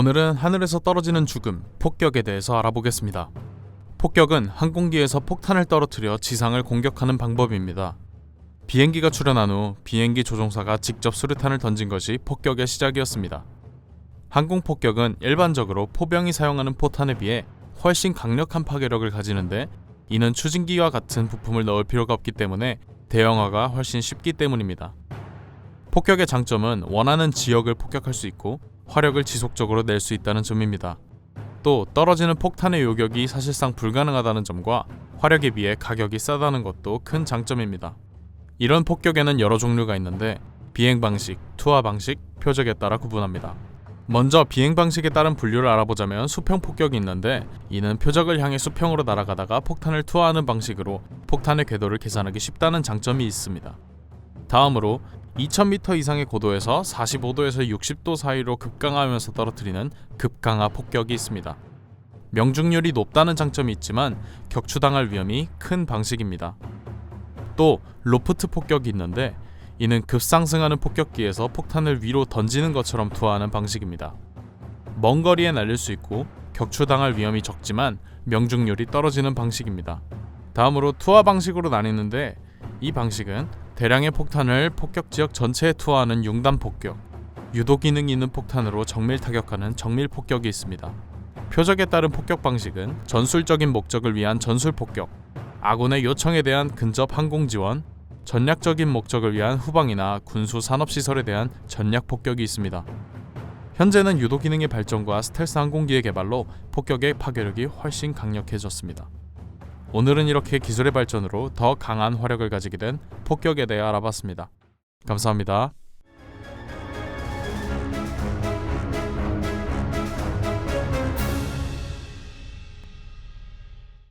오늘은 하늘에서 떨어지는 죽음, 폭격에 대해서 알아보겠습니다. 폭격은 항공기에서 폭탄을 떨어뜨려 지상을 공격하는 방법입니다. 비행기가 출현한 후 비행기 조종사가 직접 수류탄을 던진 것이 폭격의 시작이었습니다. 항공 폭격은 일반적으로 포병이 사용하는 포탄에 비해 훨씬 강력한 파괴력을 가지는데 이는 추진기와 같은 부품을 넣을 필요가 없기 때문에 대형화가 훨씬 쉽기 때문입니다. 폭격의 장점은 원하는 지역을 폭격할 수 있고 화력을 지속적으로 낼 수 있다는 점입니다. 또 떨어지는 폭탄의 요격이 사실상 불가능하다는 점과 화력에 비해 가격이 싸다는 것도 큰 장점입니다. 이런 폭격에는 여러 종류가 있는데 비행 방식, 투하 방식, 표적에 따라 구분합니다. 먼저 비행 방식에 따른 분류를 알아보자면 수평 폭격이 있는데 이는 표적을 향해 수평으로 날아가다가 폭탄을 투하하는 방식으로 폭탄의 궤도를 계산하기 쉽다는 장점이 있습니다. 다음으로 2000m 이상의 고도에서 45도에서 60도 사이로 급강하면서 떨어뜨리는 급강하 폭격이 있습니다. 명중률이 높다는 장점이 있지만 격추당할 위험이 큰 방식입니다. 또 로프트 폭격이 있는데 이는 급상승하는 폭격기에서 폭탄을 위로 던지는 것처럼 투하하는 방식입니다. 먼 거리에 날릴 수 있고 격추당할 위험이 적지만 명중률이 떨어지는 방식입니다. 다음으로 투하 방식으로 나뉘는데 이 방식은 대량의 폭탄을 폭격 지역 전체에 투하하는 융단 폭격, 유도 기능이 있는 폭탄으로 정밀 타격하는 정밀 폭격이 있습니다. 표적에 따른 폭격 방식은 전술적인 목적을 위한 전술 폭격, 아군의 요청에 대한 근접 항공 지원, 전략적인 목적을 위한 후방이나 군수 산업 시설에 대한 전략 폭격이 있습니다. 현재는 유도 기능의 발전과 스텔스 항공기의 개발로 폭격의 파괴력이 훨씬 강력해졌습니다. 오늘은 이렇게 기술의 발전으로 더 강한 화력을 가지게 된 폭격에 대해 알아봤습니다. 감사합니다.